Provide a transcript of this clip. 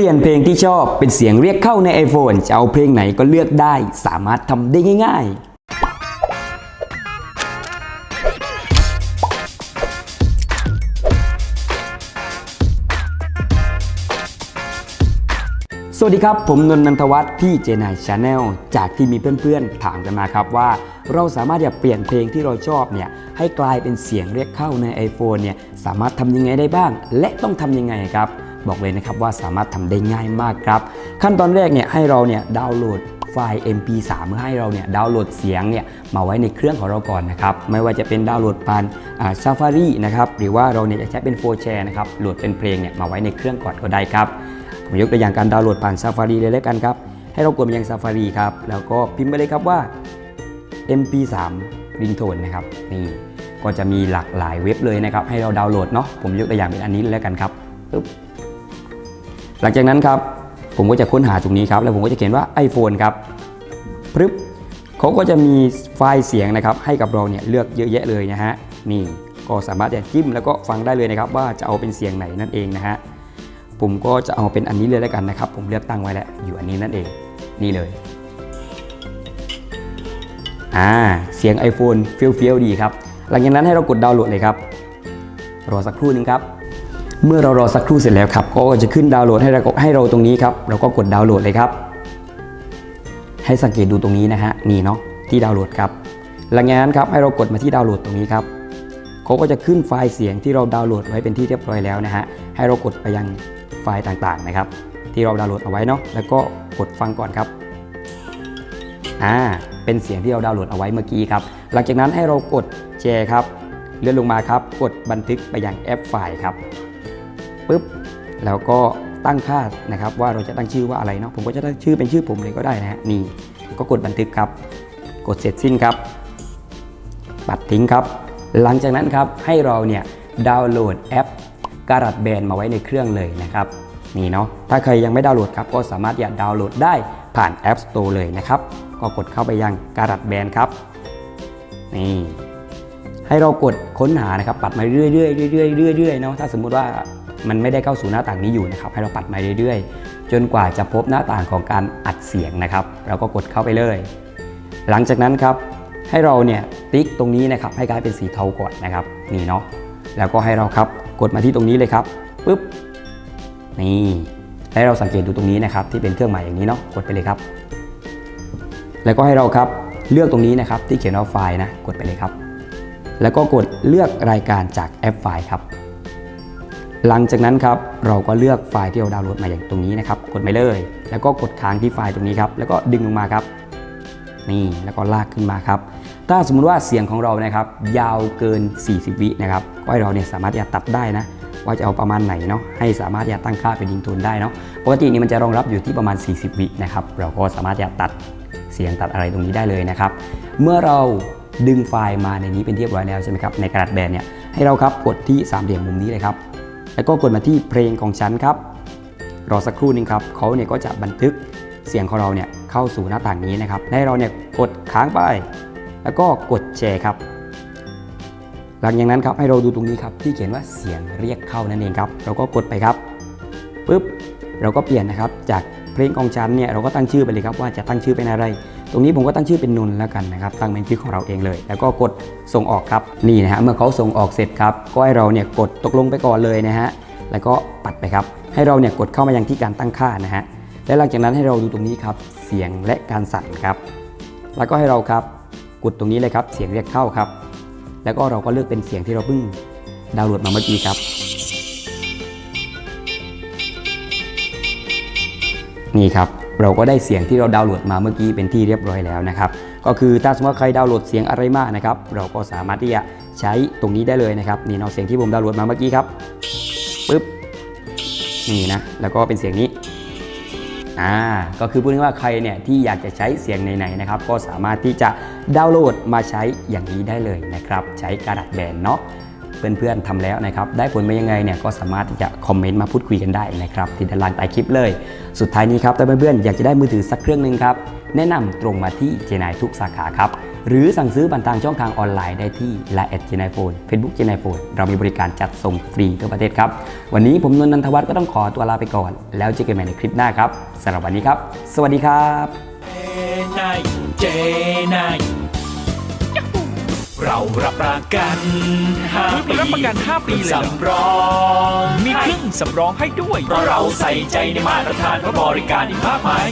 ปลี่ยนเพลงที่ชอบเป็นเสียงเรียกเข้าใน iPhone จะเอาเพลงไหนก็เลือกได้ สามารถทำได้ง่าย ๆสวัสดีครับ ผมนนท์นันทวัฒน์ที่เจนายชาแนลจากที่มีเพื่อนๆ ถามกันมาครับว่า เราสามารถจะเปลี่ยนเพลงที่เราชอบเนี่ยให้กลายเป็นเสียงเรียกเข้าใน iPhone เนี่ยสามารถทำยังไงได้บ้าง และต้องทำยังไงครับ บอกเลยนะครับว่าสามารถทำได้ง่ายมากครับ ขั้นตอนแรกเนี่ยให้เราเนี่ยดาวน์โหลดไฟล์ MP3 เพื่อให้เราเนี่ยดาวน์โหลดเสียงเนี่ยมาไว้ในเครื่องของเราก่อนนะครับ ไม่ว่าจะเป็นดาวน์โหลดผ่านซาฟารีนะครับหรือว่าเราเนี่ยจะใช้เป็นโฟร์แชร์นะครับโหลดเป็นเพลงเนี่ยมาไว้ในเครื่องก่อนก็ได้ครับผมยกตัวอย่างการดาวน์โหลดผ่าน Safari เลยแล้วกันครับ ให้เรากดมายัง Safari ครับแล้วก็พิมพ์ไปเลยครับว่า MP3 ringtone นะครับนี่ก็จะมีหลากหลายเว็บเลยนะครับให้เราดาวน์โหลดเนาะผมยกตัวอย่างเป็นอันนี้เลยแล้วกันครับปึ๊บ หลังจากนั้นครับผมก็จะค้นหาตรงนี้ครับ แล้วผมก็จะเขียนว่า iPhone ครับปึ๊บเขาก็จะมีไฟล์เสียงนะครับให้กับเราเนี่ยเลือกเยอะแยะเลยนะฮะนี่ก็สามารถจะจิ้มแล้วก็ฟังได้เลยนะครับ ว่าจะเอาเป็นเสียงไหนนั่นเองนะฮะผมก็จะเอาเป็นอันนี้เลยแล้วกันนะครับ ผมเลือกตั้งไว้แล้วอยู่อันนี้นั่นเองนี่เลยอ่าเสียง iPhone เฟี้ยวๆดีครับ หลังจากนั้นให้เรากดดาวน์โหลดเลยครับรอสักครู่นึงครับ เมื่อเรารอสักครู่เสร็จแล้วครับก็จะขึ้นดาวน์โหลดให้เราให้เราตรงนี้ครับ เราก็กดดาวน์โหลดเลยครับ ให้สังเกตดูตรงนี้นะฮะนี่เนาะที่ดาวน์โหลดครับ หลังจากนั้นครับให้เรากดมาที่ดาวน์โหลดตรงนี้ครับเขาก็จะขึ้นไฟล์เสียงที่เราดาวน์โหลดไว้เป็นที่เรียบร้อยแล้วนะฮะให้เรากดไปยังไฟล์ต่างๆนะครับ ที่เราดาวน์โหลดเอาไว้เนาะแล้วก็กดฟังก่อนครับอ่าเป็นเสียงที่เราดาวน์โหลดเอาไว้เมื่อกี้ครับ หลังจากนั้นให้เรากดแชร์ครับ เลื่อนลงมาครับ กดบันทึกไปยังแอปไฟล์ครับ ปึ๊บแล้วก็ตั้งค่านะครับว่าเราจะตั้งชื่อว่าอะไรเนาะผมก็จะตั้งชื่อเป็นชื่อผมเลยก็ได้นะฮะนี่ก็กดบันทึกครับ กดเสร็จสิ้นครับ ปัดทิ้งครับ หลังจากนั้นครับให้เราเนี่ยดาวน์โหลดแอปการัดแบนมาไว้ในเครื่องเลยนะครับนี่เนาะถ้าใครยังไม่ดาวน์โหลดครับก็สามารถอยากดาวน์โหลดได้ผ่าน App Store เลยนะครับ ก็กดเข้าไปยังการัดแบนครับนี่ให้เรากดค้นหานะครับปัดมาเรื่อยๆเรื่อยๆเรื่อยๆเนาะถ้าสมมุติว่า มันไม่ได้เข้าสู่หน้าต่างนี้อยู่นะครับให้เราปัดมาเรื่อยๆ จนกว่าจะพบหน้าต่างของการอัดเสียงนะครับ เราก็กดเข้าไปเลย หลังจากนั้นครับให้เราเนี่ยติ๊กตรงนี้นะครับให้กลายเป็นสีเทาก่อนนะครับนี่เนาะแล้วก็ให้เราครับกดมาที่ตรงนี้เลยครับปุ๊บนี่ให้เราสังเกตดูตรงนี้นะครับที่เป็นเครื่องหมายอย่างนี้เนาะกดไปเลยครับ แล้วก็ให้เราครับเลือกตรงนี้นะครับที่เขียนว่าไฟล์นะกดไปเลยครับ แล้วก็กดเลือกรายการจากแอปไฟล์ครับ หลังจากนั้นครับเราก็เลือกไฟล์ที่เราดาวน์โหลดมาอย่างตรงนี้นะครับ กดไปเลย แล้วก็กดค้างที่ไฟล์ตรงนี้ครับ แล้วก็ดึงลงมาครับ นี่แล้วก็ลากขึ้นมาครับ ถ้าสมมุติว่าเสียงของเรานะครับ ยาวเกิน 40 วินะครับก็ให้เราเนี่ยสามารถจะตัดได้นะว่าจะเอาประมาณไหนเนาะให้สามารถจะตั้งค่าเป็นดิงโทนได้เนาะปกตินี่มันจะรองรับอยู่ที่ประมาณ 40 วินะครับเราก็สามารถจะตัดเสียงตัดอะไรตรงนี้ได้เลยนะครับ เมื่อเราดึงไฟล์มาในนี้เป็นเรียบร้อยแล้วใช่ไหมครับในกระดาษแบนเนี่ยให้เราครับกดที่สามเหลี่ยมมุมนี้เลยครับ แล้วก็กดมาที่เพลงของฉันครับรอสักครู่นึงครับเขาเนี่ยก็จะบันทึกเสียงของเราเนี่ยเข้าสู่หน้าต่างนี้นะครับให้เราเนี่ยกดค้างไป แล้วก็กดแชร์ครับหลังจากนั้นครับให้เราดูตรงนี้ครับที่เขียนว่าเสียงเรียกเข้านั่นเองครับ เราก็กดไปครับปุ๊บเราก็เปลี่ยนนะครับจาก เพลงของฉันเนี่ยเราก็ตั้งชื่อไปเลยครับว่าจะตั้งชื่อเป็นอะไร ตรงนี้ผมก็ตั้งชื่อเป็นนุนแล้วกันนะครับตั้งเป็นชื่อของเราเองเลย แล้วก็กดส่งออกครับนี่นะฮะเมื่อเขาส่งออกเสร็จครับก็ให้เราเนี่ยกดตกลงไปก่อนเลยนะฮะแล้วก็ปัดไปครับ ให้เราเนี่ยกดเข้ามายังที่การตั้งค่านะฮะและหลังจากนั้นให้เราดูตรงนี้ครับเสียงและการสั่นครับแล้วก็ให้เราครับกดตรงนี้เลยครับเสียงเรียกเข้าครับ แล้วก็เราก็เลือกเป็นเสียงที่เราเพิ่งดาวน์โหลดมาเมื่อกี้ครับ นี่ครับเราก็ได้เสียงที่เราดาวน์โหลดมาเมื่อกี้เป็นที่เรียบร้อยแล้วนะครับ ก็คือถ้าสมมติว่าใครดาวน์โหลดเสียงอะไรมากนะครับ เราก็สามารถที่จะใช้ตรงนี้ได้เลยนะครับนี่เนาเสียงที่ผมดาวน์โหลดมาเมื่อกี้ครับปึ๊บนี่นะแล้วก็เป็นเสียงนี้อ่าก็คือพูดง่ายว่าใครเนี่ยที่อยากจะใช้เสียงไหนๆนะครับ ก็สามารถที่จะดาวน์โหลดมาใช้อย่างนี้ได้เลยนะครับ ใช้กระดาษแบนเนาะ เพื่อนๆทำแล้วนะครับ ได้ผลมายังไงเนี่ยก็สามารถที่จะคอมเมนต์มาพูดคุยกันได้นะครับที่ด้านล่างใต้คลิปเลย สุดท้ายนี้ครับถ้าเพื่อนๆอยากจะได้มือถือสักเครื่องหนึ่งครับ แนะนำตรงมาที่เจนายทุกสาขาครับ หรือสั่งซื้อผ่านทางช่องทางออนไลน์ได้ที่ Line เจนไอโฟนเฟซบุ๊กเจนไอโฟนเรามีบริการจัดส่งฟรีทั่วประเทศครับ วันนี้ผมนนท์นันทวัฒน์ก็ต้องขอตัวลาไปก่อน แล้วเจอกันใหม่ในคลิปหน้าครับสำหรับวันนี้ครับ สวัสดีครับนาย เจนายเรารับประกันห้าเฮ้ยปีรับประกันห้าปีเลยเหรอสำรองมีเครื่องสำรองให้ด้วย เพราะเราใส่ใจในมาตรฐานและบริการอีกมากมาย